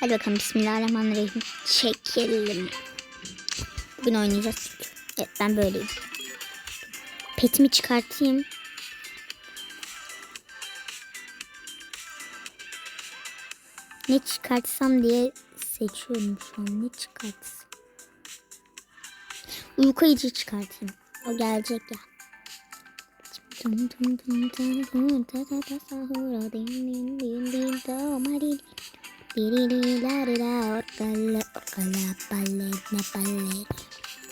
Hadi bakalım Bismillahirrahmanirrahim. Çekelim. Bugün oynayacağız. Evet ben böyleyim. Petimi çıkartayım. Ne çıkartsam diye seçiyorum şu an. Ne çıkartsam. Uyku ayıcı çıkartayım. O gelecek ya. Dum dum dum dum dum da da da sahura din din din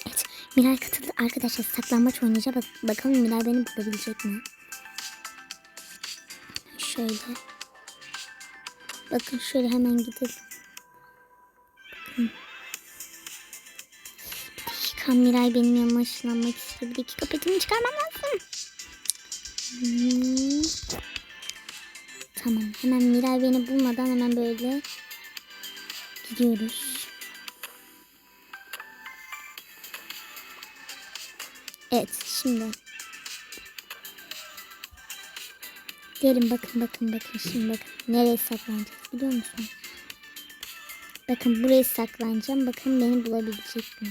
Evet Miray katıldı arkadaşlar saklambaç oynayacağız Bak, bakalım Miray beni bulabilecek mi? Şöyle Bakın şöyle hemen gidelim Bakın. Bir dakika Miray benim yanıma ışınlanmak istiyor Bir dakika petimi çıkarmam lazım Hmm. Tamam. Hemen Miray beni bulmadan hemen böyle gidiyoruz. Evet şimdi. Gelin bakın bakın bakın şimdi bakın. Nereye saklanacağız biliyor musun? Bakın buraya saklanacağım. Bakın beni bulabilecek mi?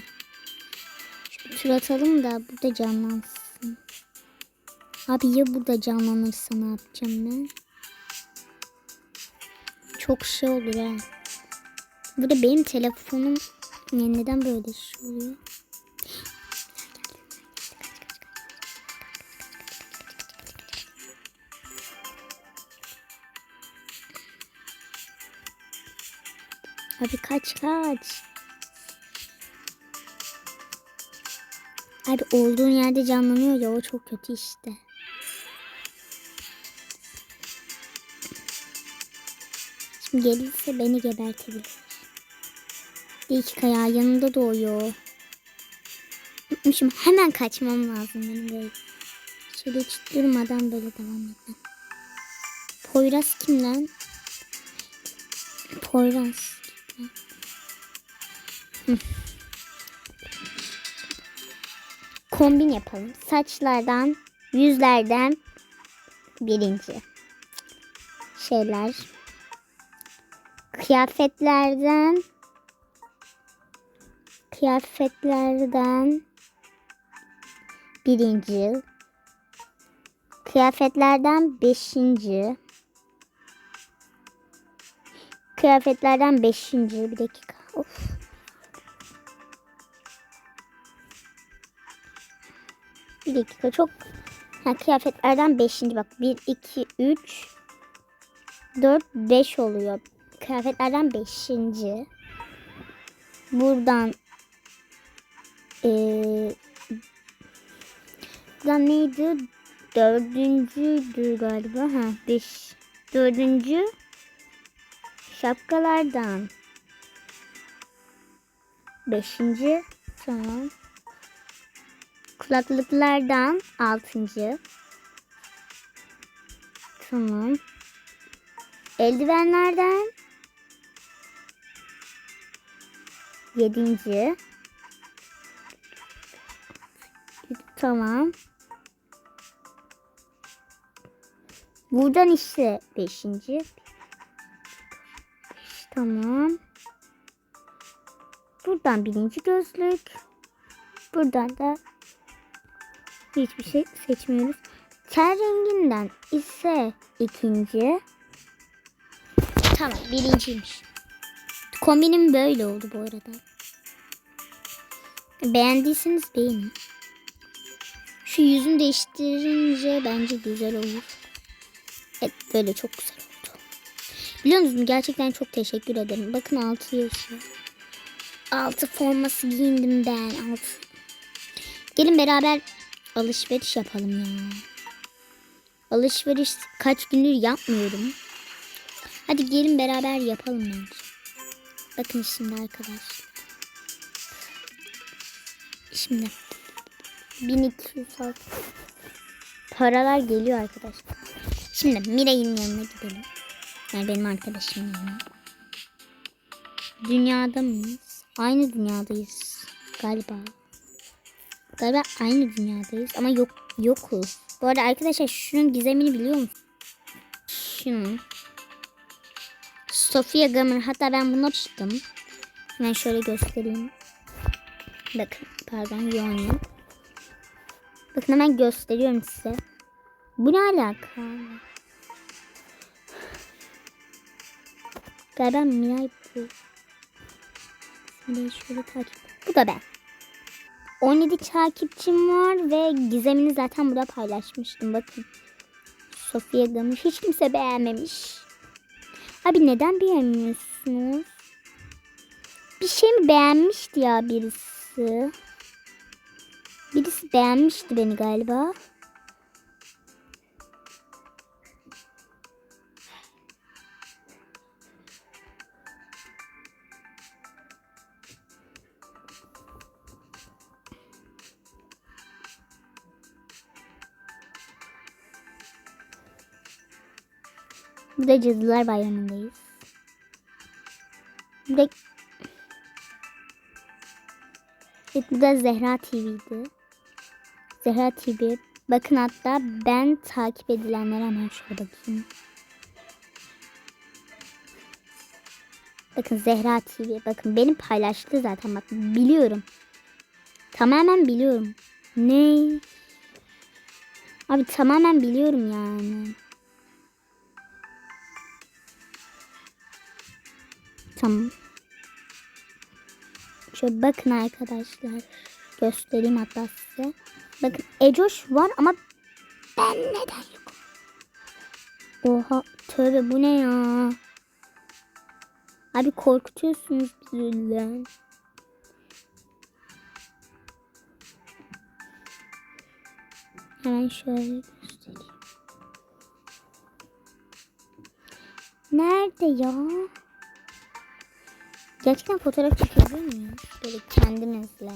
Şöyle tur atalım da burada canlansın. Abi ya burada canlanırsa ne yapacağım ben? Çok şey olur ha. Bu da benim telefonum. Ya neden böyle şey oluyor? Abi kaç kaç. Abi olduğun yerde canlanıyor ya o çok kötü işte. Gelirse beni gebertebilir. Bir dakika ya yanında doğuyor. Unutmuşum hemen kaçmam lazım benim böyle. Şöyle hiç durmadan böyle devam edin. Poyraz kim lan? Poyraz. Kombin yapalım. Saçlardan, yüzlerden birinci. Şeyler. Kıyafetlerden kıyafetlerden birinci. Kıyafetlerden beşinci. Kıyafetlerden beşinci. Bir dakika. Of. Bir dakika çok ha, kıyafetlerden beşinci bak. Bir, iki, üç, dört, beş oluyor. Kıyafetlerden beşinci. Buradan eee buradan neydi? Dördüncüydü galiba. Ha, beş. Dördüncü şapkalardan. Beşinci. Tamam. Kulaklıklardan altıncı. Tamam. Eldivenlerden yedinci. Tamam. Buradan işte beşinci. Tamam. Buradan birinci gözlük. Buradan da hiçbir şey seçmiyoruz. Ten renginden ise ikinci. Tamam birinciymiş. Kombinim böyle oldu bu arada. Beğendiyseniz beğenin. Şu yüzünü değiştirince bence güzel olur. Evet böyle çok güzel oldu. Biliyor musunuz gerçekten çok teşekkür ederim. Bakın altı yaşıyor. Altı forması giyindim ben. Altı. Gelin beraber alışveriş yapalım ya. Alışveriş kaç gündür yapmıyorum. Hadi gelin beraber yapalım bence. Bakın şimdi arkadaşlar. Şimdi 1200 saat paralar geliyor arkadaşlar. Şimdi Miray'ın yanına gidelim. Yani benim arkadaşımın yanına. Dünyada mıyız? Aynı dünyadayız galiba. Galiba aynı dünyadayız ama yok yokuz. Bu arada arkadaşlar şunun gizemini biliyor musunuz? Şunun Sofia Gamer. Hatta ben bunu açtım. Hemen şöyle göstereyim. Bakın pardon Yonya. Bakın hemen gösteriyorum size. Bu ne alaka? Galiba Miray bu. Miray'ı şöyle takip. Bu da ben. 17 takipçim var ve gizemini zaten burada paylaşmıştım. Bakın. Sofia Gamer hiç kimse beğenmemiş. Abi neden beğenmiyorsunuz? Bir şey mi beğenmişti ya birisi? Birisi beğenmişti beni galiba. Burada Cadılar Bayramı'ndayız. Burada, evet, bu da Zehra TV'di. Zehra TV. Bakın hatta ben takip edilenlere hemen şöyle bakayım. Bakın Zehra TV. Bakın benim paylaştı zaten bak biliyorum. Tamamen biliyorum. Ne? Abi tamamen biliyorum yani. Tamam. Şöyle bakın arkadaşlar. Göstereyim hatta size. Bakın Ecoş var ama ben neden yok? Oha tövbe bu ne ya? Abi korkutuyorsunuz bizi. Hemen şöyle göstereyim. Nerede ya? Gerçekten fotoğraf çekebiliyor muyuz? Böyle kendimizle.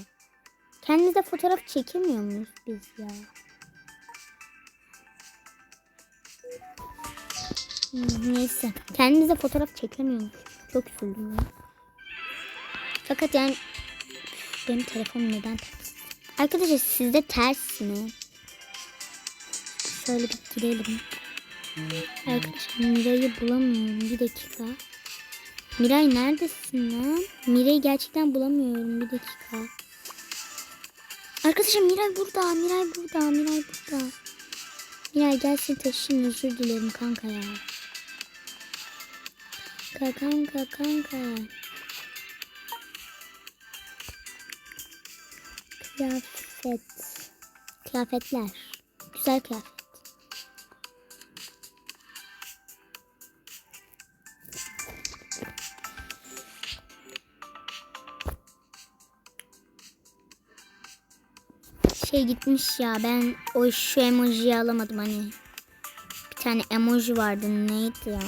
Kendimizle fotoğraf çekemiyor muyuz biz ya? Neyse. Kendimize fotoğraf çekemiyormuş. Çok üzüldüm ya. Fakat yani benim telefonum neden ters? Arkadaşlar sizde ters mi? Şöyle bir girelim. Arkadaşlar Mira'yı bulamıyorum. Bir dakika. Miray neredesin lan? Miray'ı gerçekten bulamıyorum. Bir dakika. Arkadaşlar Miray burada. Miray burada. Miray burada. Miray gelsin taşın özür dilerim kanka ya. Kanka kanka kanka. Kıyafet. Kıyafetler. Güzel kıyafet. Şey gitmiş ya ben o şu emojiyi alamadım hani. Bir tane emoji vardı neydi ya.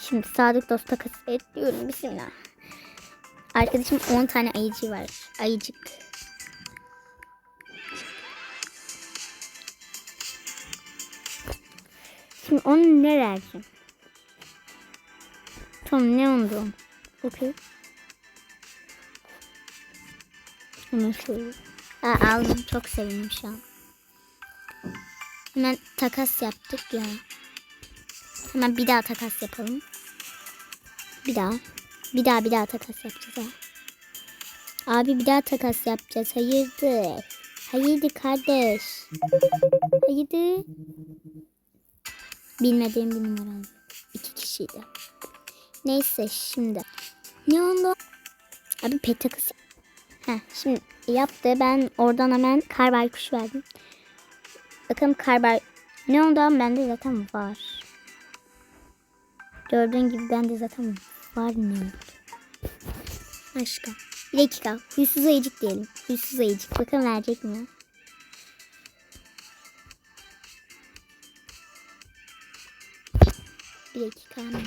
Şimdi sadık dost takası bekliyorum bismillah. Arkadaşım 10 tane ayıcı var. Ayıcık. Şimdi onu ne vereceğim? Tamam ne oldu? Okey. Şöyle. Aa, aldım. Çok sevindim şu an. Hemen takas yaptık ya. Hemen bir daha takas yapalım. Bir daha. Bir daha bir daha takas yapacağız ha. Abi bir daha takas yapacağız. Hayırdır? Hayırdır kardeş? Hayırdır? Bilmediğim bir numara. İki kişiydi. Neyse şimdi. Ne oldu? Abi pet takası. Heh, şimdi yaptı. Ben oradan hemen kar baykuş verdim. Bakalım kar bay... Ne oldu ama bende zaten var. Gördüğün gibi bende zaten var ne? Başka. Bir dakika. Huysuz ayıcık diyelim. Huysuz ayıcık. Bakalım verecek mi? Bir dakika hemen.